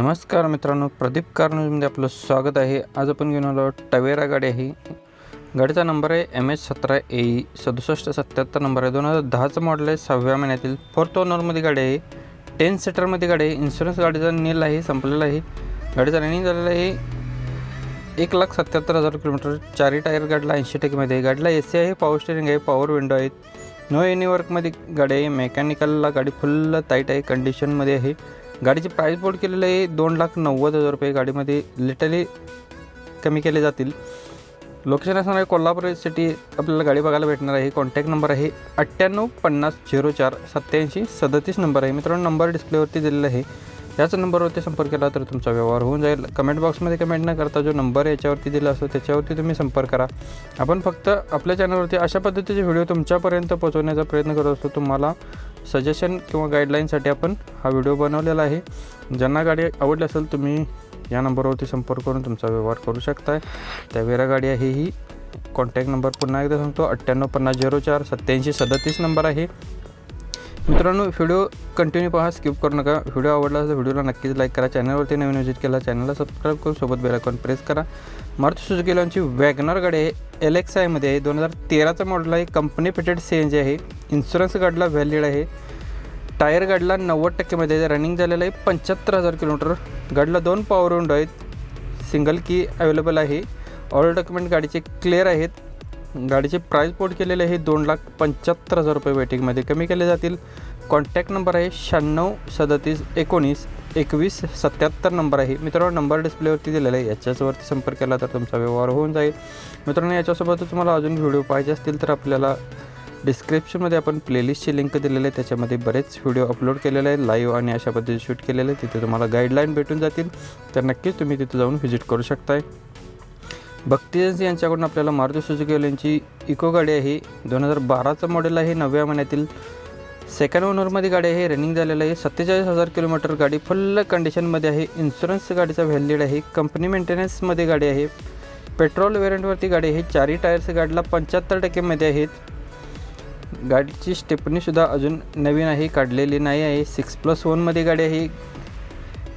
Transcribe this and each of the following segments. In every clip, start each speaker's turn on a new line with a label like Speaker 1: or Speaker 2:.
Speaker 1: नमस्कार मित्रांनो प्रदीप कार न्यूजमध्ये आपलं स्वागत आहे. आज आपण घेऊन आलो टवेरा गाडी आहे. गाडीचा नंबर आहे एम एच सतरा ए ई सदुसष्ट सत्याहत्तर नंबर आहे. दोन हजार दहाचं मॉडेल आहे सहाव्या महिन्यातील. फोर्थ ओनरमध्ये गाडी आहे. टेन सीटरमध्ये गाडी आहे. इन्शुरन्स गाडीचा नील आहे संपलेला आहे. गाडीचा रनिंग झालेला आहे. एक लाख सत्याहत्तर हजार किलोमीटर. चारही टायर गाडीला ऐंशी टक्केमध्ये आहे. गाडीला ए सी आहे पॉवर स्टेरिंग आहे पॉवर विंडो आहेत. नो एनी वर्कमध्ये गाडी आहे. मेकॅनिकलला गाडी फुल टाईट आहे कंडिशनमध्ये आहे. गाडीची प्राईस बोर्ड केलेलं आहे दोन लाख नव्वद हजार रुपये. गाडीमध्ये लिटरली कमी केले जातील. लोकेशन असणार आहे कोल्हापूर सिटी आपल्याला गाडी बघायला भेटणार आहे. कॉन्टॅक्ट नंबर आहे अठ्ठ्याण्णव पन्नास झिरो चार सत्याऐंशी सदतीस नंबर आहे. मित्रांनो नंबर डिस्प्लेवरती दिलेला आहे. याच नंबरवरती संपर्क केला तर तुमचा व्यवहार होऊन जाईल. कमेंट बॉक्समध्ये कमेंट न करता जो नंबर याच्यावरती दिला असतो त्याच्यावरती तुम्ही संपर्क करा. आपण फक्त आपल्या चॅनलवरती अशा पद्धतीचे व्हिडिओ तुमच्यापर्यंत पोहोचवण्याचा प्रयत्न करत असतो. तुम्हाला सजेशन किंवा गाईडलाईनसाठी आपण हा व्हिडिओ बनवलेला आहे. ज्यांना गाडी आवडली असेल तुम्ही या नंबरवरती संपर्क करून तुमचा व्यवहार करू शकताय. त्यावेरा गाडी आहे ही. कॉन्टॅक्ट नंबर पुन्हा एकदा सांगतो. अठ्ठ्याण्णव पन्नास झिरो चार सत्याऐंशी सदतीस नंबर आहे. मित्रांनो व्हिडिओ कंटिन्यू पहा स्किप करू नका. व्हिडिओ आवडला तर व्हिडिओला नक्कीच लाईक करा. चॅनलवरती नवीन विजिट केला चॅनलला सबस्क्राईब करून सोबत बेलायकॉन प्रेस करा. मारुती सुजुकी लॉनची वॅगनर गाडी आहे. एल एक्स आयमध्ये आहे. दोन हजार तेराचा मॉडेल आहे. Company fitted C N G आहे. इन्शुरन्स गाडीला व्हॅलिड आहे. टायर गाडीला नव्वद टक्केमध्ये आहे. रनिंग झालेलं आहे पंच्याहत्तर हजार किलोमीटर गाडीला दोन पॉवर विंडो आहेत. सिंगल की अवेलेबल आहे. ऑल डॉक्युमेंट गाडीचे क्लिअर आहेत. गाडीचे प्राईस पोर्ट केलेले आहे दोन लाख पंच्याहत्तर हजार रुपये वेटिंगमध्ये कमी केले जातील. कॉन्टॅक्ट नंबर आहे शहाण्णव सदतीस एकोणीस एकवीस सत्याहत्तर नंबर आहे. मित्रांनो नंबर डिस्प्लेवरती दिलेला आहे. याच्याचवरती संपर्क केला तर तुमचा व्यवहार होऊन जाईल. मित्रांनो याच्यासोबत तुम्हाला अजून व्हिडिओ पाहिजे असतील तर आपल्याला डिस्क्रिप्शनमध्ये आपण प्लेलिस्टची लिंक दिलेली आहे. त्याच्यामध्ये बरेच व्हिडिओ अपलोड केलेले आहेत. लाईव्ह आणि अशा पद्धतीने शूट केलेले आहे तिथे तुम्हाला गाईडलाईन भेटून जातील. तर नक्कीच तुम्ही तिथे जाऊन व्हिजिट करू शकताय. भक्ती एजन्सी यांच्याकडून आपल्याला मारुती सुजुकी यांची इको गाडी आहे. दोन हजार बाराचं मॉडेल आहे. नवव्या महिन्यातील सेकंड ओनरमध्ये गाडी आहे. रनिंग झालेलं आहे. सत्तेचाळीस हजार किलोमीटर गाडी फुल कंडिशनमध्ये आहे. इन्शुरन्स गाडीचा व्हॅलिड आहे. कंपनी मेंटेनन्समध्ये गाडी आहे. पेट्रोल वेरियंटवरती गाडी आहे. चारही टायर्स गाडीला पंच्याहत्तर टक्केमध्ये आहेत. गाडीची स्टेपनीसुद्धा अजून नवीन आहे. काढलेली नाही आहे. सिक्स प्लस वनमध्ये गाडी आहे.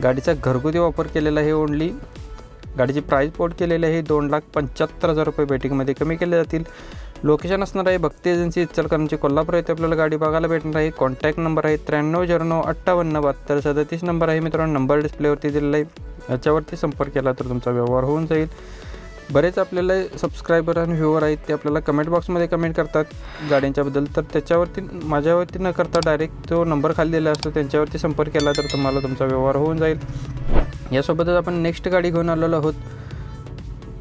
Speaker 1: गाडीचा घरगुती वापर केलेला आहे. ओनली गाडीची प्राईस पोर्ट केलेली आहे. दोन लाख पंच्याहत्तर हजार रुपये बेटिंगमध्ये कमी केले जातील. लोकेशन असणार आहे. भक्ती एजन्सी इचलकरंजी कोल्हापूर येथे आपल्याला गाडी बघायला भेटणार आहे. कॉन्टॅक्ट नंबर आहे त्र्याण्णव झिरो नऊ अठ्ठावन्न बहात्तर सदतीस नंबर आहे मित्रांनो. नंबर डिस्प्लेवरती दिलेला आहे. याच्यावरती संपर्क केला तर तुमचा व्यवहार होऊन जाईल. बरेच आपल्याला सबस्क्रायबर आणि व्ह्युअर आहेत ते आपल्याला कमेंट बॉक्समध्ये कमेंट करतात. गाड्यांच्याबद्दल तर त्याच्यावरती माझ्यावरती न करता डायरेक्ट जो नंबर खाली दिला असतो त्यांच्यावरती संपर्क केला तर तुम्हाला तुमचा व्यवहार होऊन जाईल. यासोबतच आपण नेक्स्ट गाडी घेऊन आलेलो आहोत.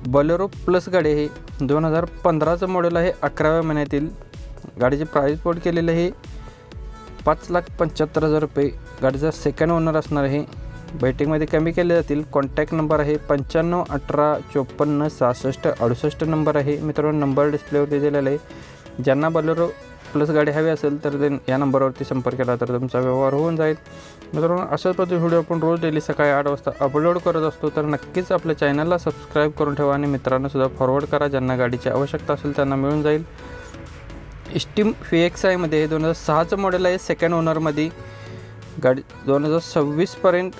Speaker 1: बलेरो प्लस गाडी आहे दोन हजार पंधराचं मॉडेल आहे अकराव्या महिन्यातील. गाडीची प्राईस बोर्ड केलेली आहे पाच लाख पंच्याहत्तर हजार रुपये. गाडीचा सेकंड ओनर असणार आहे. बैठकीमध्ये कमी केले जातील. कॉन्टॅक्ट नंबर आहे पंच्याण्णव अठरा चोपन्न सहासष्ट अडुसष्ट नंबर आहे. मित्रांनो नंबर डिस्प्लेवरती दिलेला आहे. ज्यांना बलेरो प्लस गाडी हवी असेल तर ते या नंबरवरती संपर्क केला तर तुमचा व्यवहार होऊन जाईल. मित्रांनो अशाच पद्धती व्हिडिओ आपण रोज डेली सकाळी आठ वाजता अपलोड करत असतो तर नक्कीच आपल्या चॅनलला सबस्क्राईब करून ठेवा आणि मित्रांनोसुद्धा फॉरवर्ड करा. ज्यांना गाडीची आवश्यकता असेल त्यांना मिळून जाईल. इस्टीम फी एक्स आयमध्ये दोन हजार सहाचं मॉडेल आहे सेकंड ओनरमध्ये गाडी दोन हजार सव्वीसपर्यंत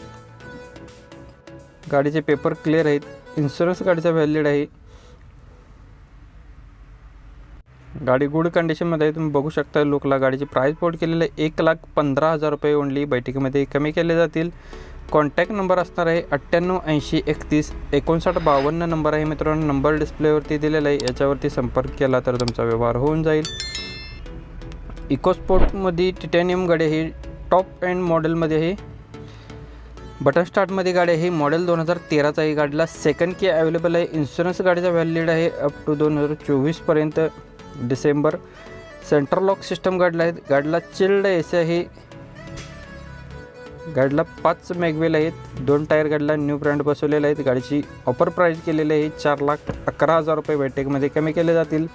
Speaker 1: गाडीचे पेपर क्लिअर आहेत. इन्शुरन्स गाडीचा व्हॅलिड आहे. गाडी गुड कंडिशनमध्ये आहे. तुम्ही बघू शकता लोकला गाडीची प्राईस पोर्ट केलेलं एक लाख पंधरा हजार रुपये ओनली बैठकीमध्ये कमी केले जातील. कॉन्टॅक्ट नंबर असणार आहे अठ्ठ्याण्णव ऐंशी एकतीस एकोणसाठ बावन्न नंबर आहे. मित्रांनो नंबर डिस्प्लेवरती दिलेला आहे. याच्यावरती संपर्क केला तर तुमचा व्यवहार होऊन जाईल. इकोस्पोर्टमध्ये टिटॅनियम गाडी आहे. टॉप अँड मॉडेलमध्ये आहे. बटन स्टार्टमध्ये गाडी आहे. मॉडेल दोन हजार तेराचा ही गाडीला सेकंड की अवेलेबल आहे. इन्शुरन्स गाडीचा व्हॅलिड आहे अप टू दोन हजार चोवीसपर्यंत डिसेंबर. सेंट्रल लॉक सिस्टम गाडीला आहेत गाडीला चिल्ड एसी आहे गाडीला पाच मॅगवेल आहेत. दोन टायर गाडीला न्यू ब्रँड बसवलेले आहेत. गाडीची ऑफर प्राईज केलेली आहे. चार लाख अकरा हजार रुपये वेटेकमध्ये कमी केले जातील.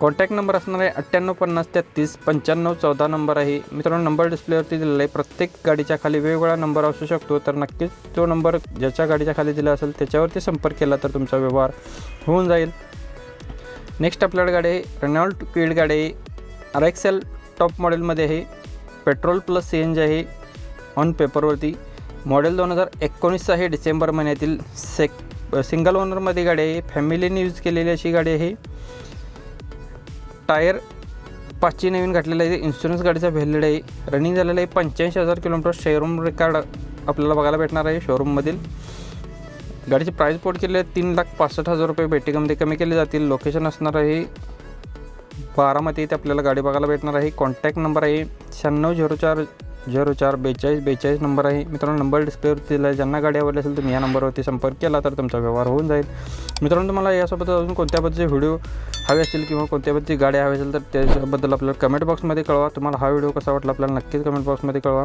Speaker 1: कॉन्टॅक्ट नंबर असणार आहे अठ्ठ्याण्णव पन्नास तेहतीस पंच्याण्णव चौदा नंबर आहे. मित्रांनो नंबर डिस्प्लेवरती दिलेला आहे. प्रत्येक गाडीच्या खाली वेगवेगळा नंबर असू शकतो तर नक्कीच तो नंबर ज्याच्या गाडीच्या खाली दिला असेल त्याच्यावरती संपर्क केला तर तुमचा व्यवहार होऊन जाईल. नेक्स्ट आपल्याकडे गाडी आहे. रेनॉल्ट क्विड गाडी आहे. आर एक्स एल टॉप मॉडेलमध्ये आहे. Petrol plus C N G आहे. ऑन पेपरवरती मॉडेल दोन हजार एकोणीसचं आहे डिसेंबर महिन्यातील. सेक सिंगल ओनरमध्ये गाडी आहे. फॅमिलीने यूज केलेली अशी गाडी आहे. टायर पाचची नवीन घातलेलं आहे. इन्शुरन्स गाडीचा व्हॅलिड आहे. रनिंग झालेलं आहे. पंच्याऐंशी हजार किलोमीटर शोरूम रेकॉर्ड आपल्याला बघायला भेटणार आहे शोरूममधील गाडीची प्राईस पोट केले तीन लाख पासष्ट हजार रुपये बेटिकामध्ये कमी केले जातील. लोकेशन असणार आहे बारामती इथे आपल्याला गाडी बघायला भेटणार आहे. कॉन्टॅक्ट नंबर आहे शहाण्णव झिरो चार झिरो चार बेचाळीस बेचाळीस नंबर आहे. मित्रांनो नंबर डिस्प्लेवरती दिला आहे. ज्यांना गाडी आवडली असेल तुम्ही या नंबरवरती संपर्क केला तर तुमचा व्यवहार होऊन जाईल. मित्रांनो तुम्हाला यासोबत अजून कोणत्या पद्धतीचे व्हिडिओ हवे असतील किंवा कोणत्या पद्धतीची गाडी हवी असेल तर त्याच्याबद्दल आपल्याला कमेंट बॉक्समध्ये कळवा. तुम्हाला हा व्हिडिओ कसा वाटला आपल्याला नक्कीच कमेंट बॉक्समध्ये कळवा.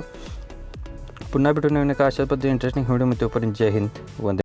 Speaker 1: पुन्हा भेटून येऊन एका अशा पद्धतीने इंटरेस्टिंग व्हिडिओ तोपर्यंत. जय हिंद. वंदे